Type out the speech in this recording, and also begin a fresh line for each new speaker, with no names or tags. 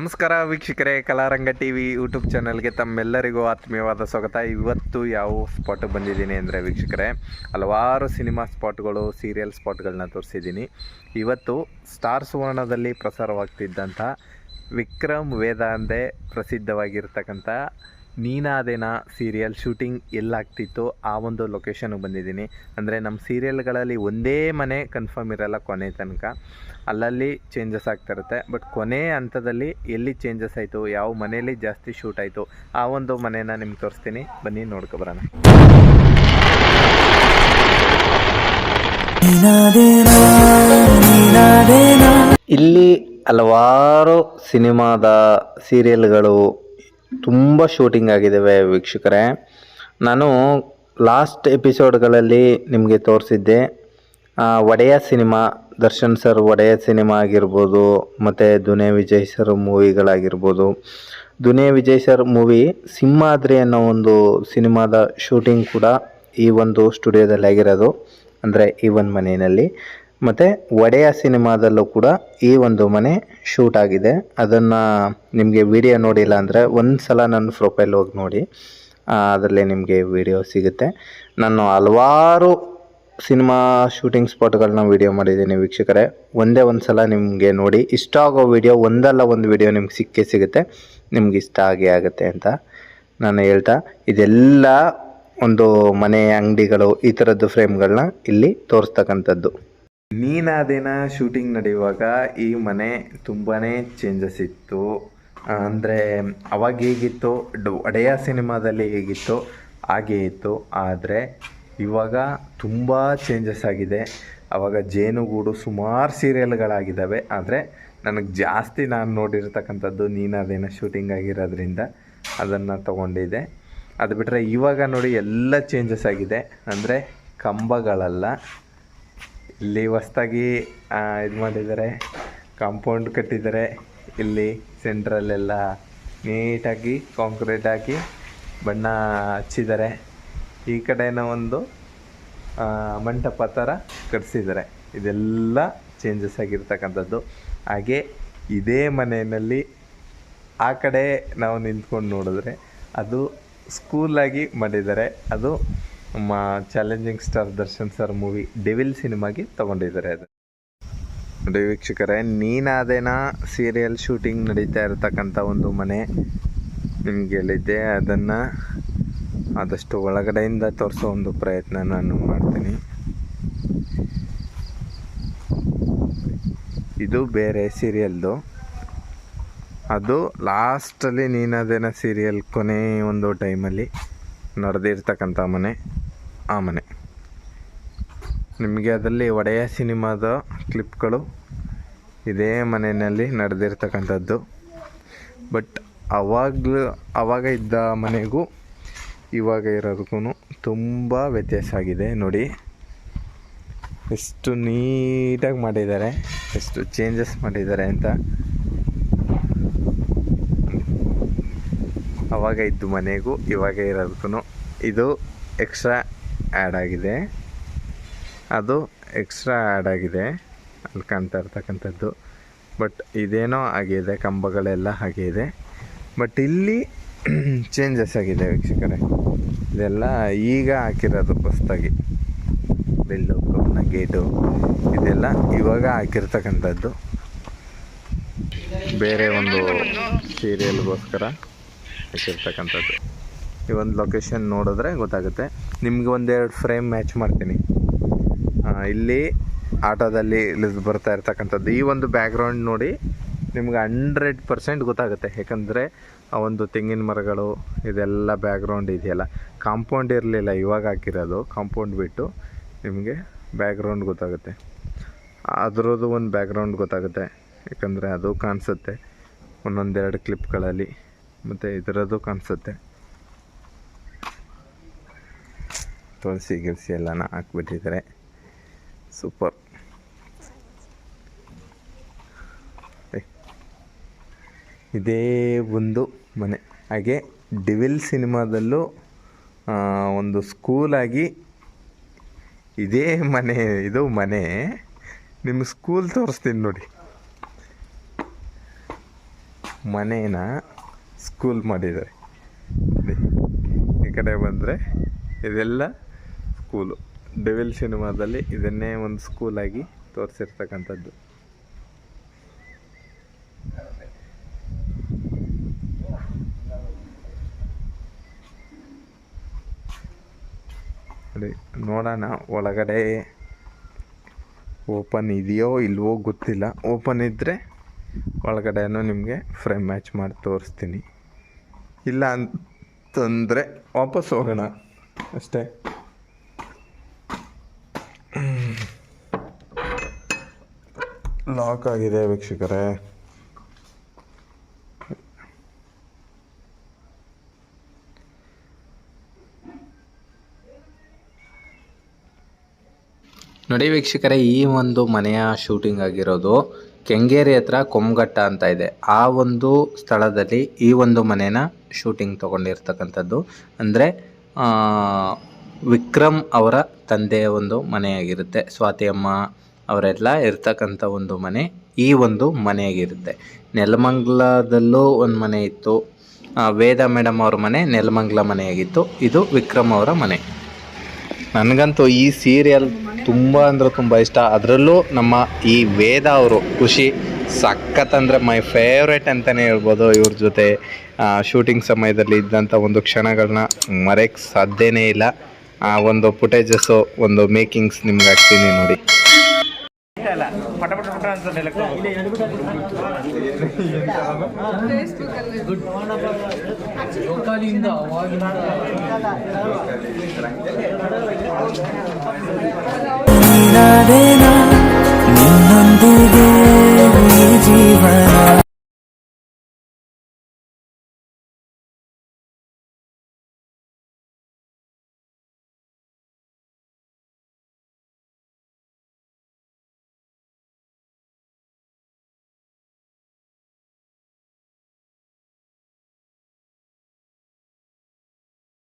ನಮಸ್ಕಾರ ವೀಕ್ಷಕರೇ, ಕಲಾರಂಗ T V YouTube ಚಾನಲ್ಗೆ ತಮ್ಮೆಲ್ಲರಿಗೂ ಆತ್ಮೀಯವಾದ ಸ್ವಾಗತ. ಇವತ್ತು ಯಾವ ಸ್ಪಾಟಿಗೆ ಬಂದಿದ್ದೀನಿ ಅಂದರೆ ವೀಕ್ಷಕರೇ, ಹಲವಾರು ಸಿನಿಮಾ ಸ್ಪಾಟ್ಗಳು, ಸೀರಿಯಲ್ ಸ್ಪಾಟ್ಗಳನ್ನ ತೋರಿಸಿದ್ದೀನಿ. ಇವತ್ತು ಸ್ಟಾರ್ ಸುವರ್ಣದಲ್ಲಿ ಪ್ರಸಾರವಾಗ್ತಿದ್ದಂಥ ವಿಕ್ರಮ್ ವೇದಾಂತೆ ಪ್ರಸಿದ್ಧವಾಗಿರ್ತಕ್ಕಂಥ ನೀನಾದೇನ ಸೀರಿಯಲ್ ಶೂಟಿಂಗ್ ಎಲ್ಲಾಗ್ತಿತ್ತು. ಆ ಒಂದು ಲೊಕೇಶನ್ಗೆ ಬಂದಿದ್ದೀನಿ. ಅಂದರೆ ನಮ್ಮ ಸೀರಿಯಲ್ಗಳಲ್ಲಿ ಒಂದೇ ಮನೆ ಕನ್ಫರ್ಮ್ ಇರಲ್ಲ ಕೊನೆ ತನಕ. ಅಲ್ಲಲ್ಲಿ ಚೇಂಜಸ್ ಆಗ್ತಿರುತ್ತೆ ಬಟ್ ಕೊನೆ ಹಂತದಲ್ಲಿ ಎಲ್ಲಿ ಚೇಂಜಸ್ ಆಯಿತು? ಯಾವ ಮನೆಯಲ್ಲಿ ಜಾಸ್ತಿ ಶೂಟ್ ಆಯಿತು? ಆ ಒಂದು ಮನೇನ ನಿಮ್ಗೆ ತೋರಿಸ್ತೀನಿ. ಬನ್ನಿ ನೋಡ್ಕೊಬರೋಣ ಇಲ್ಲಿ ಹಲವಾರು ಸಿನಿಮಾದ ಸೀರಿಯಲ್ಗಳು ತುಂಬ ಶೂಟಿಂಗ್ ಆಗಿದ್ದಾವೆ ವೀಕ್ಷಕರೇ. ನಾನು ಲಾಸ್ಟ್ ಎಪಿಸೋಡ್ಗಳಲ್ಲಿ ನಿಮಗೆ ತೋರಿಸಿದ್ದೆ Odeya cinema, Darshan sir Odeya cinema ಆಗಿರ್ಬೋದು, ಮತ್ತು ದುನಿಯಾ ವಿಜಯ್ ಸರ್ ಮೂವಿಗಳಾಗಿರ್ಬೋದು ದುನಿಯಾ ವಿಜಯ್ ಸರ್ ಮೂವಿ ಸಿಂಹಾದ್ರಿ ಅನ್ನೋ ಒಂದು ಸಿನಿಮಾದ ಶೂಟಿಂಗ್ ಕೂಡ ಈ ಒಂದು ಸ್ಟುಡಿಯೋದಲ್ಲಿ ಆಗಿರೋದು ಅಂದರೆ ಈ ಒಂದು ಮನೆಯಲ್ಲಿ. ಮತ್ತು ಒಡೆಯ ಸಿನಿಮಾದಲ್ಲೂ ಕೂಡ ಈ ಒಂದು ಮನೆ ಶೂಟ್ ಆಗಿದೆ. ಅದನ್ನು ನಿಮಗೆ ವಿಡಿಯೋ ನೋಡಿಲ್ಲ ಅಂದರೆ ಒಂದು ಸಲ ನನ್ನ ಪ್ರೊಫೈಲ್ ಹೋಗಿ ನೋಡಿ. ಅದರಲ್ಲಿ ನಿಮಗೆ ವಿಡಿಯೋ ಸಿಗುತ್ತೆ. ನಾನು ಹಲವಾರು ಸಿನಿಮಾ ಶೂಟಿಂಗ್ ಸ್ಪಾಟ್ಗಳನ್ನ ವಿಡಿಯೋ ಮಾಡಿದ್ದೀನಿ ವೀಕ್ಷಕರೇ. ಒಂದೇ ಒಂದು ಸಲ ನಿಮಗೆ ನೋಡಿ. ಇಷ್ಟ ಆಗೋ ವಿಡಿಯೋ ಒಂದಲ್ಲ ಒಂದು ವಿಡಿಯೋ ನಿಮ್ಗೆ ಸಿಕ್ಕೇ ಸಿಗುತ್ತೆ. ನಿಮ್ಗೆ ಇಷ್ಟ ಆಗೇ ಆಗುತ್ತೆ ಅಂತ ನಾನು ಹೇಳ್ತಾ, ಇದೆಲ್ಲ ಒಂದು ಮನೆ ಅಂಗಡಿಗಳು ಈ ಥರದ್ದು ಫ್ರೇಮ್ಗಳನ್ನ ಇಲ್ಲಿ ತೋರಿಸ್ತಕ್ಕಂಥದ್ದು. ನೀನಾದೇನ ಶೂಟಿಂಗ್ ನಡೆಯುವಾಗ ಈ ಮನೆ ತುಂಬಾ ಚೇಂಜಸ್ ಇತ್ತು. ಅಂದರೆ ಅವಾಗ ಹೇಗಿತ್ತು, ಡ್- ಒಡೆಯ ಸಿನಿಮಾದಲ್ಲಿ ಹೇಗಿತ್ತು, ಹಾಗೇ ಇತ್ತು. ಆದರೆ ಇವಾಗ ತುಂಬ ಚೇಂಜಸ್ ಆಗಿದೆ. ಅವಾಗ ಜೇನುಗೂಡು ಸುಮಾರು ಸೀರಿಯಲ್ಗಳಾಗಿದ್ದಾವೆ. ಆದರೆ ನನಗೆ ಜಾಸ್ತಿ ನಾನು ನೋಡಿರ್ತಕ್ಕಂಥದ್ದು ನೀನಾದೇನ ಶೂಟಿಂಗ್ ಆಗಿರೋದ್ರಿಂದ ಅದನ್ನು ತಗೊಂಡಿದ್ದೆ. ಅದು ಬಿಟ್ಟರೆ ಇವಾಗ ನೋಡಿ ಎಲ್ಲ ಚೇಂಜಸ್ ಆಗಿದೆ. ಅಂದರೆ ಕಂಬಗಳಲ್ಲ. ಇಲ್ಲಿ ಹೊಸ್ದಾಗಿ ಇದು ಮಾಡಿದ್ದಾರೆ ಕಾಂಪೌಂಡ್ ಕಟ್ಟಿದ್ದಾರೆ ಇಲ್ಲಿ ಸೆಂಟ್ರಲ್ಲೆಲ್ಲ ನೀಟಾಗಿ ಕಾಂಕ್ರೀಟ್ ಹಾಕಿ ಬಣ್ಣ ಹಚ್ಚಿದ್ದಾರೆ ಈ ಕಡೆನೋ ಒಂದು ಮಂಟಪ ಥರ ಕಟ್ಸಿದ್ದಾರೆ ಇದೆಲ್ಲ ಚೇಂಜಸ್ ಆಗಿರ್ತಕ್ಕಂಥದ್ದು. ಹಾಗೆ ಇದೇ ಮನೆಯಲ್ಲಿ ಆ ಕಡೆ ನಾವು ನಿಂತ್ಕೊಂಡು ನೋಡಿದ್ರೆ ಅದು ಸ್ಕೂಲಾಗಿ ಮಾಡಿದ್ದಾರೆ ಅದು ನಮ್ಮ challenging star Darshan sir movie devil ಸಿನಿಮಾಗೆ ತಗೊಂಡಿದ್ದಾರೆ ಅದು. ನೋಡಿ ವೀಕ್ಷಕರೇ, ನೀನಾದೇನ ಸೀರಿಯಲ್ ಶೂಟಿಂಗ್ ನಡೀತಾ ಇರತಕ್ಕಂಥ ಒಂದು ಮನೆ ನಿಮ್ಗೆ ಹೇಳಿದ್ದೆ ಅದನ್ನು ಆದಷ್ಟು ಒಳಗಡೆಯಿಂದ ತೋರಿಸೋ ಒಂದು ಪ್ರಯತ್ನ ನಾನು ಮಾಡ್ತೀನಿ. ಇದು ಬೇರೆ ಸೀರಿಯಲ್ದು ಅದು ಲಾಸ್ಟಲ್ಲಿ ನೀನದೇನ ಸೀರಿಯಲ್ ಕೊನೆ ಒಂದು ಟೈಮಲ್ಲಿ ನಡೆದಿರ್ತಕ್ಕಂಥ ಮನೆ. ಆ ಮನೆ ನಿಮಗೆ ಅದರಲ್ಲಿ ಒಡೆಯ ಸಿನಿಮಾದ ಕ್ಲಿಪ್ಗಳು ಇದೇ ಮನೆಯಲ್ಲಿ ನಡೆದಿರ್ತಕ್ಕಂಥದ್ದು. ಬಟ್ ಅವಾಗಲೂ ಆವಾಗ ಇದ್ದ ಮನೆಗೂ ಇವಾಗ ಇರೋದಕ್ಕೂ ತುಂಬ ವ್ಯತ್ಯಾಸ ಆಗಿದೆ ನೋಡಿ. ಎಷ್ಟು ನೀಟಾಗಿ ಮಾಡಿದ್ದಾರೆ, ಎಷ್ಟು ಚೇಂಜಸ್ ಮಾಡಿದ್ದಾರೆ ಅಂತ. ಆವಾಗ ಇದ್ದು ಮನೆಗೂ ಇವಾಗ ಇರೋದಕ್ಕೂ ಇದು ಎಕ್ಸ್ಟ್ರಾ ಆ್ಯಡ್ ಆಗಿದೆ. ಅದು ಎಕ್ಸ್ಟ್ರಾ ಆ್ಯಡ್ ಆಗಿದೆ. ಅಲ್ಲಿ ಕಾಣ್ತಾ ಇರ್ತಕ್ಕಂಥದ್ದು. ಬಟ್ ಇದೇನೋ ಆಗಿದೆ, ಕಂಬಗಳೆಲ್ಲ ಹಾಗೆ ಇದೆ ಬಟ್ ಇಲ್ಲಿ ಚೇಂಜಸ್ ಆಗಿದೆ ವೀಕ್ಷಕರೇ. ಇದೆಲ್ಲ ಈಗ ಹಾಕಿರೋದು ಹೊಸ್ದಾಗಿ. ಬೆಲ್ಲು ಕಬ್ಬನ ಗೇಟು ಇದೆಲ್ಲ ಇವಾಗ ಹಾಕಿರ್ತಕ್ಕಂಥದ್ದು. ಬೇರೆ ಒಂದು ಸೀರಿಯಲ್ಗೋಸ್ಕರ ಹಾಕಿರ್ತಕ್ಕಂಥದ್ದು. ಈ ಒಂದು ಲೊಕೇಶನ್ ನೋಡಿದ್ರೆ ಗೊತ್ತಾಗುತ್ತೆ. ನಿಮ್ಗೆ ಒಂದೆರಡು ಫ್ರೇಮ್ ಮ್ಯಾಚ್ ಮಾಡ್ತೀನಿ. ಇಲ್ಲಿ ಆಟೋದಲ್ಲಿ ಬರ್ತಾ ಇರ್ತಕ್ಕಂಥದ್ದು. ಈ ಒಂದು ಬ್ಯಾಕ್ಗ್ರೌಂಡ್ ನೋಡಿ ನಿಮ್ಗೆ ಹಂಡ್ರೆಡ್ ಪರ್ಸೆಂಟ್ ಗೊತ್ತಾಗುತ್ತೆ. ಯಾಕಂದರೆ ಆ ಒಂದು ತೆಂಗಿನ ಮರಗಳು, ಇದೆಲ್ಲ ಬ್ಯಾಕ್ಗ್ರೌಂಡ್ ಇದೆಯಲ್ಲ. ಕಾಂಪೌಂಡ್ ಇರಲಿಲ್ಲ, ಇವಾಗ ಹಾಕಿರೋದು. ಕಾಂಪೌಂಡ್ ಬಿಟ್ಟು ನಿಮಗೆ ಬ್ಯಾಕ್ಗ್ರೌಂಡ್ ಗೊತ್ತಾಗುತ್ತೆ. ಅದರದ್ದು ಒಂದು ಬ್ಯಾಕ್ಗ್ರೌಂಡ್ ಗೊತ್ತಾಗುತ್ತೆ. ಯಾಕಂದರೆ ಅದು ಕಾಣಿಸುತ್ತೆ. ಒಂದೊಂದೆರಡು ಕ್ಲಿಪ್ಗಳಲ್ಲಿ ಮತ್ತು ಇದರದ್ದು ಕಾಣಿಸುತ್ತೆ. ತುಳಸಿ ಗಿಲ್ಸಿ ಎಲ್ಲನ ಹಾಕ್ಬಿಟ್ಟಿದ್ದಾರೆ ಸೂಪರ್. ಇದೇ ಒಂದು ಮನೆ. ಹಾಗೆ ಡಿವಿಲ್ ಸಿನಿಮಾದಲ್ಲೂ ಒಂದು ಸ್ಕೂಲಾಗಿ ಇದೇ ಮನೆ, ಇದು ಮನೆ. ನಿಮ್ಮ ಸ್ಕೂಲ್ ತೋರಿಸ್ತೀನಿ ನೋಡಿ. ಮನೇನ ಸ್ಕೂಲ್ ಮಾಡಿದ್ದಾರೆ. ಈ ಕಡೆ ಬಂದರೆ ಇದೆಲ್ಲ ಸ್ಕೂಲು ಡೆವಿಲ್ ಸಿನಿಮಾದಲ್ಲಿ ಇದನ್ನೇ ಒಂದು ಸ್ಕೂಲಾಗಿ ತೋರಿಸಿರ್ತಕ್ಕಂಥದ್ದು. ನೋಡಿ, ನೋಡೋಣ ಒಳಗಡೆ ಓಪನ್ ಇದೆಯೋ ಇಲ್ವೋ ಗೊತ್ತಿಲ್ಲ. ಓಪನ್ ಇದ್ದರೆ ಒಳಗಡೆನೂ ನಿಮಗೆ ಫ್ರೇಮ್ ಮ್ಯಾಚ್ ಮಾಡಿ ತೋರಿಸ್ತೀನಿ. ಇಲ್ಲ ಅಂತಂದರೆ ವಾಪಸ್ ಹೋಗೋಣ. ಅಷ್ಟೇ. ಲಾಕ್ ಆಗಿದೆ ವೀಕ್ಷಕರೇ. ನೋಡಿ ವೀಕ್ಷಕರೇ, ಈ ಒಂದು ಮನೆಯ ಶೂಟಿಂಗ್ ಆಗಿರೋದು ಕೆಂಗೇರಿ ಹತ್ರ ಕೊಮ್ಮಘಟ್ಟ ಅಂತ ಇದೆ. ಆ ಒಂದು ಸ್ಥಳದಲ್ಲಿ ಈ ಒಂದು ಮನೆನ ಶೂಟಿಂಗ್ ತಗೊಂಡಿರ್ತಕ್ಕಂಥದ್ದು. ಅಂದರೆ ವಿಕ್ರಮ್ ಅವರ ತಂದೆಯ ಒಂದು ಮನೆಯಾಗಿರುತ್ತೆ. ಸ್ವಾತಿ ಅಮ್ಮ ಅವರೆಲ್ಲ ಇರ್ತಕ್ಕಂಥ ಒಂದು ಮನೆ ಈ ಒಂದು ಮನೆಯಾಗಿರುತ್ತೆ. ನೆಲಮಂಗ್ಲದಲ್ಲೂ ಒಂದು ಮನೆ ಇತ್ತು. ವೇದ ಮೇಡಮ್ ಅವ್ರ ಮನೆ ನೆಲಮಂಗ್ಲ ಮನೆಯಾಗಿತ್ತು. ಇದು ವಿಕ್ರಮ್ ಅವರ ಮನೆ. ನನಗಂತೂ ಈ ಸೀರಿಯಲ್ ತುಂಬ ಅಂದರೆ ತುಂಬ ಇಷ್ಟ. ಅದರಲ್ಲೂ ನಮ್ಮ ಈ ವೇದ ಅವರು ಖುಷಿ. ಸಖತ್ ಅಂದರೆ ಮೈ ಫೇವ್ರೇಟ್ ಅಂತಲೇ ಹೇಳ್ಬೋದು ಇವ್ರ ಜೊತೆ. ಶೂಟಿಂಗ್ ಸಮಯದಲ್ಲಿ ಇದ್ದಂಥ ಒಂದು ಕ್ಷಣಗಳನ್ನ ಮರೆಯಕ್ಕೆ ಸಾಧ್ಯನೇ ಇಲ್ಲ. ಆ, ಒಂದು ಫುಟೇಜಸ್ಸು ಒಂದು ಮೇಕಿಂಗ್ಸ್ ನಿಮ್ಗೆ ಹಾಕ್ತೀನಿ ನೋಡಿ.
ನೀನಾದೇನಾ ನಿನ್ನೊಂದಿಗೆ ಈ ಜೀವನ